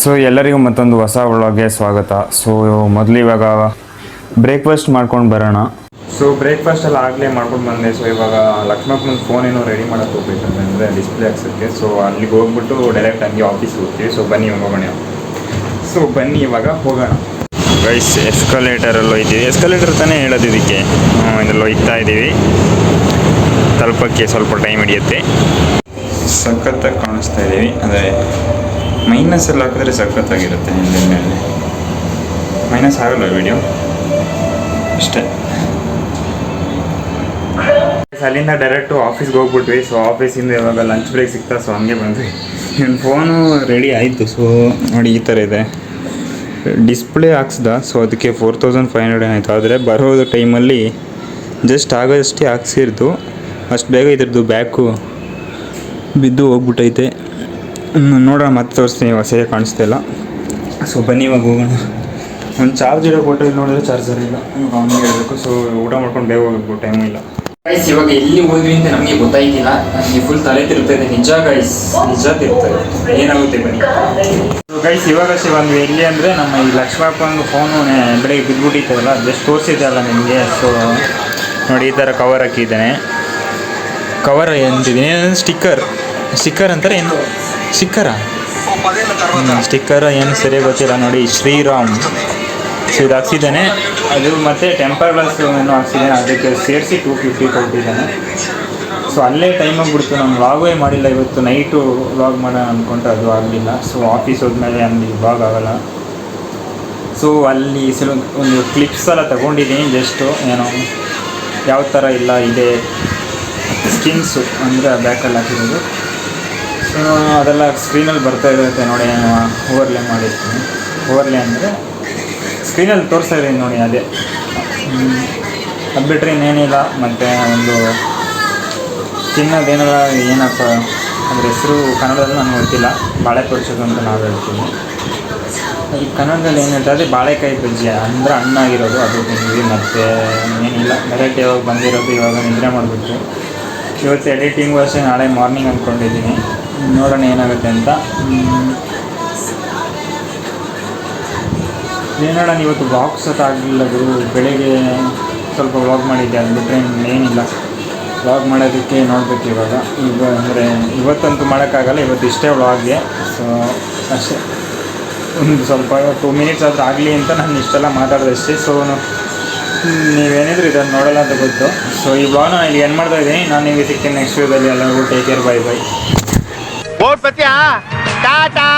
So ಎಲ್ಲರಿಗೂ ಮತ್ತೊಂದು ಹೊಸ ಒಳಗೆ ಸ್ವಾಗತ. ಸೊ ಮೊದಲು ಇವಾಗ ಬ್ರೇಕ್ಫಾಸ್ಟ್ ಮಾಡ್ಕೊಂಡು ಬರೋಣ. ಸೊ ಬ್ರೇಕ್ಫಾಸ್ಟ್ ಎಲ್ಲ ಆಗಲೇ ಮಾಡ್ಕೊಂಡು ಬಂದೆ. ಸೊ ಇವಾಗ ಲಕ್ಷ್ಮಪ್ಪನ ಫೋನ್ ಏನೋ ರೆಡಿ ಮಾಡೋಕ್ಕೆ ಹೋಗ್ಬೇಕಂತಂದರೆ ಡಿಸ್ಪ್ಲೇ ಹಾಕ್ಸೋಕ್ಕೆ. ಸೊ ಅಲ್ಲಿಗೆ ಹೋಗ್ಬಿಟ್ಟು ಡೈರೆಕ್ಟ್ ಹಂಗೆ ಆಫೀಸ್ಗೆ ಹೋಗ್ತೀವಿ. ಸೊ ಬನ್ನಿ ಹೋಗೋಣ ಸೊ ಬನ್ನಿ ಇವಾಗ ಹೋಗೋಣ. ಗೈಸ್ ಎಸ್ಕಲೇಟರಲ್ಲಿ ಹೋಯ್ತೀವಿ. ಎಸ್ಕಲೇಟರ್ ತಾನೇ ಹೇಳೋದು ಇದಕ್ಕೆ. ಇದರಲ್ಲಿ ಹೋಗ್ತಾ ಇದ್ದೀವಿ. ತಲುಪಕ್ಕೆ ಸ್ವಲ್ಪ ಟೈಮ್ ಹಿಡಿಯುತ್ತೆ. ಸಖತ್ತಾಗಿ ಕಾಣಿಸ್ತಾ ಇದ್ದೀವಿ ಅಂದರೆ ಮೈನಸ್ ಎಲ್ಲ ಹಾಕಿದ್ರೆ ಸಖತ್ತಾಗಿರುತ್ತೆ ಹಿಂದಿನ ಮೇಲೆ. ಮೈನಸ್ ಆಗಲ್ಲ ವಿಡಿಯೋ ಅಷ್ಟೇ. ಅಲ್ಲಿಂದ ಡೈರೆಕ್ಟು ಆಫೀಸ್ಗೆ ಹೋಗ್ಬಿಟ್ವಿ. ಸೊ ಆಫೀಸಿಂದ ಇವಾಗ ಲಂಚ್ ಬ್ರೇಕ್ ಸಿಗ್ತಾ ಸೊ ಹಂಗೆ ಬಂದ್ವಿ. ನಿಮ್ಮ ಫೋನು ರೆಡಿ ಆಯಿತು. ಸೊ ನೋಡಿ ಈ ಥರ ಇದೆ. ಡಿಸ್ಪ್ಲೇ ಹಾಕ್ಸ್ದ. ಸೊ ಅದಕ್ಕೆ ಫೋರ್ ತೌಸಂಡ್ ಫೈವ್ ಹಂಡ್ರೆಡ್ ಆಯಿತು ಆದರೆ ಬರೋದು ಟೈಮಲ್ಲಿ ಜಸ್ಟ್ ಆಗೋಷ್ಟೇ ಹಾಕ್ಸಿರ್ದು. ಅಷ್ಟು ಬೇಗ ಇದ್ರದ್ದು ಬ್ಯಾಕು ಬಿದ್ದು ಹೋಗ್ಬಿಟ್ಟೈತೆ ನೋಡೋಣ ಮತ್ತೆ ತೋರಿಸ್ತೀನಿ, ಇವಾಗ ಸರಿಯಾಗಿ ಕಾಣಿಸ್ತಾ ಇಲ್ಲ. ಸೊ ಬನ್ನಿ ಇವಾಗ ಹೋಗೋಣ. ಒಂದು ಚಾರ್ಜ್ ಇರೋ ಇಲ್ಲಿ ನೋಡಿದ್ರೆ ಚಾರ್ಜರ್ ಇಲ್ಲ. ಇವಾಗ ಅವನಿಗೆ ಹೇಳಬೇಕು ಸೊ ಊಟ ಮಾಡ್ಕೊಂಡು ಬೇಗ ಹೋಗಬೇಕು ಟೈಮು ಇಲ್ಲ. ಗೈಸ್ ಇವಾಗ ಎಲ್ಲಿ ಹೋದ್ವಿ ಅಂತ ನಮಗೆ ಗೊತ್ತಾಯ್ತಿಲ್ಲ. ನನಗೆ ಫುಲ್ ತಲೆ ತಿರುತ್ತೆ ನಿಜ ಗೈಸ್ ನಿಜ ತಿರುತ್ತೆ ಏನಾಗುತ್ತೆ ಬನ್ನಿ. ಗೈಸ್ ಇವಾಗಷ್ಟೇ ಬಂದ್ವಿ ಎಲ್ಲಿ ಅಂದರೆ ನಮ್ಮ ಈ ಲಕ್ಷ್ಮಪ್ಪಂದು ಫೋನು ಬೆಳಗ್ಗೆ ಬಿದ್ದುಬಿಟ್ಟಿತ್ತಲ್ಲ ಜಸ್ಟ್ ತೋರಿಸಿದ್ದೆ ಅಲ್ಲ ನಿಮಗೆ. ಸೊ ನೋಡಿ, ಈ ಥರ ಕವರ್ ಹಾಕಿದ್ದಾನೆ. ಕವರ್ ಎಂತಿದ್ದೀನಿ ಸ್ಟಿಕ್ಕರ್ ಸ್ಟಿಕ್ಕರ್ ಅಂತಾರೆ ಏನು? ಸ್ಟಿಕ್ಕರಾ ಸ್ಟಿಕ್ಕರ್ ಏನು ಸರಿಯಾಗಿ ಗೊತ್ತಿಲ್ಲ ನೋಡಿ, ಶ್ರೀರಾಮ್. ಸೊ ಇದು ಹಾಕ್ಸಿದ್ದಾನೆ ಅದು ಮತ್ತು ಟೆಂಪರ್ ಗ್ಲಾಸ್ ಏನು ಹಾಕ್ಸಿದ್ದಾನೆ, ಅದಕ್ಕೆ ಸೇರಿಸಿ ಟೂ ಫಿಫ್ಟಿ ಕೊಟ್ಟಿದ್ದಾನೆ. ಸೊ ಅಲ್ಲೇ ಟೈಮ್ ಆಗಿಬಿಡ್ತು, ನಾನು ವ್ಲಾಗೇ ಮಾಡಿಲ್ಲ ಇವತ್ತು. ನೈಟು ವ್ಲಾಗ್ ಮಾಡೋಣ ಅಂದ್ಕೊಂಡ್ರೆ ಅದು ಆಗಲಿಲ್ಲ. ಸೊ ಆಫೀಸ್ ಹೋದ್ಮೇಲೆ ಅಲ್ಲಿ ವ್ಲಾಗ್ ಆಗಲ್ಲ. ಸೊ ಅಲ್ಲಿ ಸಲ ಒಂದು ಕ್ಲಿಪ್ಸ್ ಎಲ್ಲ ತಗೊಂಡಿದ್ದೀನಿ ಜಸ್ಟು ಏನೋ ಯಾವ ಥರ ಇಲ್ಲ, ಇದೆ. ಸ್ಕಿನ್ಸು ಅಂದರೆ ಬ್ಯಾಕಲ್ಲಿ ಹಾಕಿರೋದು. ಅದೆಲ್ಲ ಸ್ಕ್ರೀನಲ್ಲಿ ಬರ್ತಾ ಇರುತ್ತೆ ನೋಡಿ ಓವರ್ಲೇ ಮಾಡಿರ್ತೀನಿ. ಓವರ್ಲೇ ಅಂದರೆ ಸ್ಕ್ರೀನಲ್ಲಿ ತೋರಿಸ್ತಾ ಇದ್ದೀನಿ ನೋಡಿ ಅದೇ. ಅದು ಬಿಟ್ಟರೆ ಇನ್ನೇನಿಲ್ಲ, ಮತ್ತು ಒಂದು ಚಿನ್ನದೇನಲ್ಲ ಏನಪ್ಪ ಅದ್ರ ಹೆಸರು ಕನ್ನಡದಲ್ಲಿ ನನಗೆ ಗೊತ್ತಿಲ್ಲ. ಬಾಳೆ ತೋರಿಸೋದು ಅಂತ ನಾವು ಹೇಳ್ತೀನಿ ಈ ಕನ್ನಡದಲ್ಲಿ ಏನು ಹೇಳ್ತಾರೆ ಬಾಳೆಕಾಯಿ ಬಜ್ಜಿ, ಅಂದರೆ ಹಣ್ಣಾಗಿರೋದು ಅದು ತಿಂದ್ವಿ, ಮತ್ತು ಏನಿಲ್ಲ ವೆರೈಟಿ ಯಾವಾಗ ಬಂದಿರೋದು, ಇವಾಗ ನಿದ್ರೆ ಮಾಡಿಬಿಟ್ಟು ಇವತ್ತು ಎಡಿಟಿಂಗು ಅಷ್ಟೇ ನಾಳೆ ಮಾರ್ನಿಂಗ್ ಅಂದ್ಕೊಂಡಿದ್ದೀನಿ ನೋಡೋಣ ಏನಾಗುತ್ತೆ ಅಂತ. ಏನೋಣ ಇವತ್ತು ಬಾಕ್ಸ್ ಆಗಲಿಲ್ಲ ಗುರು ಬೆಳಿಗ್ಗೆ ಸ್ವಲ್ಪ ವ್ಲಾಗ್ ಮಾಡಿದ್ದೆ, ಅದು ಬಿಟ್ಟರೆ ಏನಿಲ್ಲ. ವ್ಲಾಗ್ ಮಾಡೋದಕ್ಕೆ ನೋಡಬೇಕು ಇವಾಗ. ಈಗ ಅಂದರೆ ಇವತ್ತಂತೂ ಮಾಡೋಕ್ಕಾಗಲ್ಲ, ಇವತ್ತು ಇಷ್ಟೇ ವ್ಲಾಗ್ಗೆ ಸೊ ಅಷ್ಟೇ. ಒಂದು ಸ್ವಲ್ಪ ಟೂ ಮಿನಿಟ್ಸ್ ಆದರೂ ಆಗಲಿ ಅಂತ ನಾನು ಇಷ್ಟೆಲ್ಲ ಮಾತಾಡೋದಷ್ಟೇ ಸೊ ನೀವೇನಿದ್ರು ಇದನ್ನು ನೋಡಲ್ಲ ಅಂತ ಗೊತ್ತು. ಸೊ ಈ ಬ್ಲಾಗ್ನ ನಾನು ಇಲ್ಲಿ ಏನು ಮಾಡ್ತಾ ಇದ್ದೀನಿ. ನಾನು ನಿಮಗೆ ಸಿಗ್ತೀನಿ ನೆಕ್ಸ್ಟ್ ವೀಡಿಯೋದಲ್ಲಿ ಎಲ್ಲರಿಗೂ ಟೇಕ್ ಕೇರ್ ಬೈ ಬೈ ಓಟ್ ಪತ್ಯಾ ಟಾಟಾ